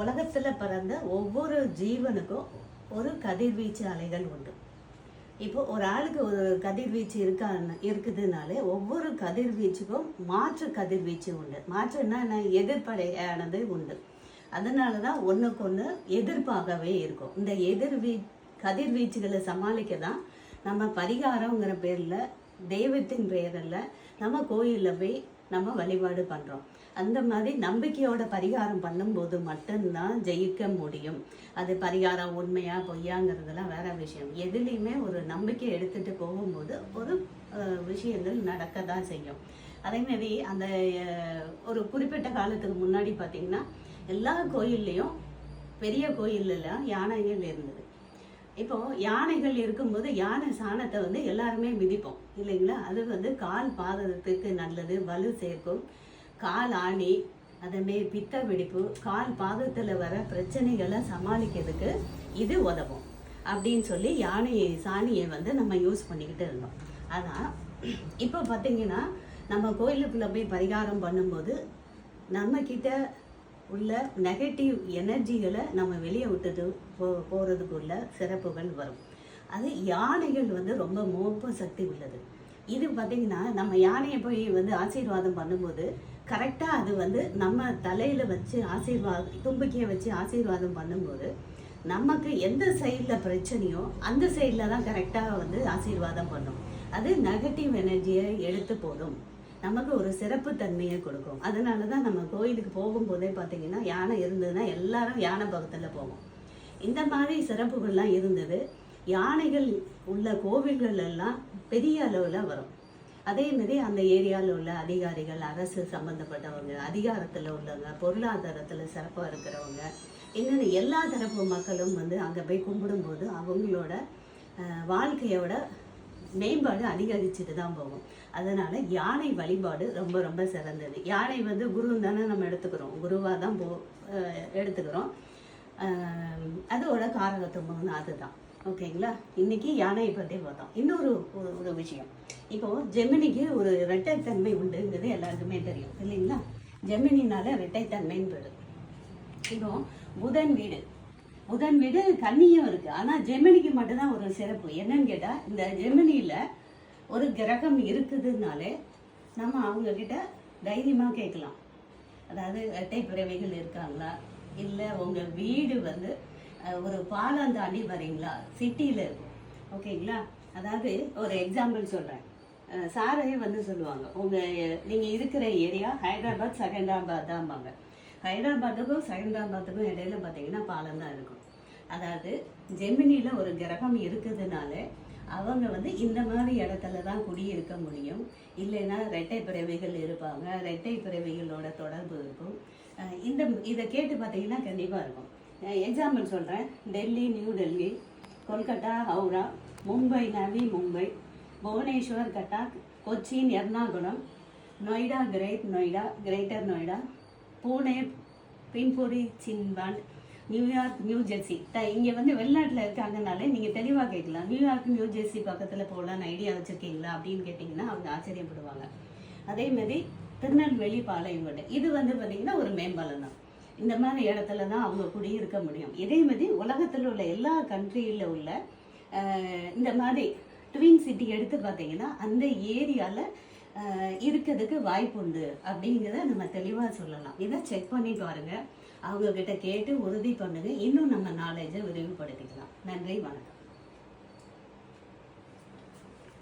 உலகத்தில் பிறந்த ஒவ்வொரு ஜீவனுக்கும் ஒரு கதிர்வீச்சு அலைகள் உண்டு. இப்போ ஒரு ஆளுக்கு ஒரு கதிர்வீச்சு இருக்கான்னு இருக்குதுனாலே ஒவ்வொரு கதிர்வீச்சுக்கும் மாற்று கதிர்வீச்சு உண்டு. மாற்றுன்னா என்ன? எதிர்ப்படையானது உண்டு. அதனால தான் ஒன்றுக்கு ஒன்று எதிர்ப்பாகவே இருக்கும். இந்த எதிர்வீ கதிர்வீச்சுகளை சமாளிக்க தான் நம்ம பரிகாரங்கிற பேரில் தெய்வத்தின் பெயரில் நம்ம கோயிலில் போய் நம்ம வழிபாடு பண்ணுறோம் அந்த மாதிரி நம்பிக்கையோட பரிகாரம் பண்ணும்போது மட்டும்தான் ஜெயிக்க முடியும். அது பரிகாரம் உண்மையா பொய்யாங்கிறதுலாம் வேற விஷயம். எதுலேயுமே ஒரு நம்பிக்கை எடுத்துகிட்டு போகும்போது ஒரு விஷயங்கள் நடக்க தான் செய்யும் அதேமாரி அந்த ஒரு குறிப்பிட்ட காலத்துக்கு முன்னாடி பார்த்தீங்கன்னா எல்லா கோயில்லையும் பெரிய கோயில்லலாம் யானைகள் இருந்தது. இப்போ யானைகள் இருக்கும்போது யானை சாணத்தை வந்து எல்லாருமே மிதிப்போம் இல்லைங்களா? அது வந்து கால் பாதத்துக்கு நல்லது வலு சேர்க்கும். கால் ஆணி அதே பித்த வெடிப்பு கால் பாதத்தில் வர பிரச்சனைகளை சமாளிக்கிறதுக்கு இது உதவும். அப்படின்னு சொல்லி யானையை சாணியை வந்து நம்ம யூஸ் பண்ணிக்கிட்டு இருந்தோம். ஆனால் இப்போ பார்த்தீங்கன்னா நம்ம கோயிலுக்குள்ளே போய் பரிகாரம் பண்ணும்போது நம்மக்கிட்ட உள்ள நெகட்டிவ் எனர்ஜிகளை நம்ம வெளியே விட்டது போ போகிறதுக்குள்ள சிறப்புகள் வரும். அது யானைகள் வந்து ரொம்ப மோப்ப சக்தி உள்ளது. இது பார்த்தீங்கன்னா நம்ம யானையை போய் வந்து ஆசீர்வாதம் பண்ணும்போது கரெக்டாக அது வந்து நம்ம தலையில் வச்சு ஆசீர்வாதம் தும்பிக்கையை வச்சு ஆசீர்வாதம் பண்ணும்போது நமக்கு எந்த சைடில் பிரச்சனையோ அந்த சைடில் தான் கரெக்டாக வந்து ஆசீர்வாதம் பண்ணும். அது நெகட்டிவ் எனர்ஜியை எடுத்து போடும். நமக்கு ஒரு சிறப்பு தன்மையை கொடுக்கும். அதனால தான் நம்ம கோயிலுக்கு போகும்போதே பார்த்தீங்கன்னா யானை இருந்ததுன்னா எல்லாரும் யானை பக்கத்தில் போவோம். இந்த மாதிரி சிறப்புகள்லாம் இருந்தது. யானைகள் உள்ள கோவில்கள் எல்லாம் பெரிய அளவில் வரும். அதே மாதிரி அந்த ஏரியாவில் உள்ள அதிகாரிகள் அரசு சம்பந்தப்பட்டவங்க அதிகாரத்தில் உள்ளவங்க பொருளாதாரத்தில் சிறப்பாக இருக்கிறவங்க இன்னொன்று எல்லா தரப்பு மக்களும் வந்து அங்கே போய் கும்பிடும்போது அவங்களோட வாழ்க்கையோட மேம்பாடு அதிகரிச்சுட்டு தான் போகும். அதனால் யானை வழிபாடு ரொம்ப ரொம்ப சிறந்தது. யானை வந்து குரு தானே நம்ம எடுத்துக்கிறோம். குருவாக தான் போ எடுத்துக்கிறோம். அதோட காரகத்துவம் அதுதான். ஓகேங்களா? இன்னைக்கு யானையை பற்றி பார்த்தோம். இன்னொரு ஒரு விஷயம். இப்போ ஜெமினிக்கு ஒரு இரட்டைத்தன்மை உண்டுங்கிறது எல்லாருக்குமே தெரியும். இல்லைங்களா? ஜெமினினால இரட்டைத்தன்மைன்னு பேரு. இப்போ புதன் வீடு. புதன் வீடு கன்னியும் இருக்கு. ஆனா ஜெமினிக்கு மட்டும்தான் ஒரு சிறப்பு. என்னன்னு கேட்டா இந்த ஜெமினியில ஒரு கிரகம் இருக்குதுனாலே நம்ம அவங்க கிட்ட தைரியமா கேட்கலாம். அதாவது இரட்டை பிறவைகள் இருக்காங்களா? இல்ல உங்க வீடு வந்து ஒரு பாலம் தாண்டி வரீங்களா? சிட்டியில இருக்கும். ஓகேங்களா? அதாவது ஒரு எக்ஸாம்பிள் சொல்றேன். சாரையே வந்து சொல்லுவாங்க உங்க நீங்க இருக்கிற ஏரியா ஹைதராபாத் செகண்டாபாத் தான்பாங்க ஹைதராபாத்துக்கும் செகண்டாபாத்துக்கும் இடையில பார்த்தீங்கன்னா பாலம் தான் இருக்கும். அதாவது ஜெமினியில் ஒரு கிரகம் இருக்குதுனால அவங்க வந்து இந்த மாதிரி இடத்துல தான் குடியிருக்க முடியும். இல்லைன்னா ரெட்டை பிறவைகள் இருப்பாங்க. ரெட்டை பிறவைகளோட தொடர்பு இருக்கும். இந்த இதை கேட்டு பார்த்தீங்கன்னா கண்டிப்பாக இருக்கும். எக்ஸாம்பிள் சொல்கிறேன் Delhi new Delhi Kolkata Howrah Mumbai Navi Mumbai Bhubaneswar Cuttack Cochin Ernakulam Noida great Noida greater Noida Pune பின்புரி சின்பாண்ட் நியூயார்க் நியூ ஜெர்சி. த இங்கே வந்து வெளிநாட்டில் இருக்காங்கனாலே நீங்கள் தெளிவாக கேட்கலாம். நியூயார்க் நியூ ஜெர்சி பக்கத்தில் போகலான்னு ஐடியா வச்சுருக்கீங்களா அப்படின்னு கேட்டிங்கன்னா அவங்க ஆச்சரியப்படுவாங்க. அதே மாதிரி திருநெல்வேலி பாளையங்கோட்டை. இது வந்து பார்த்திங்கன்னா ஒரு மேம்பாலம் தான். இந்த மாதிரி இடத்துல தான் அவங்க குடியிருக்க முடியும். இதே மாதிரி உலகத்தில் உள்ள எல்லா கண்ட்ரியில் உள்ள இந்த மாதிரி ட்வின் சிட்டி எடுத்து பார்த்தீங்கன்னா அந்த ஏரியாவில் இருக்கிறதுக்கு வாய்ப்பு உண்டு அப்படிங்கிறத நம்ம தெளிவாக சொல்லலாம். இதை செக் பண்ணிட்டு பாருங்க. அவங்க கிட்ட கேட்டு உறுதி பண்ணுங்க. இன்னும் நம்ம நாலேஜை விரிவுபடுத்திக்கலாம். நன்றி வணக்கம்.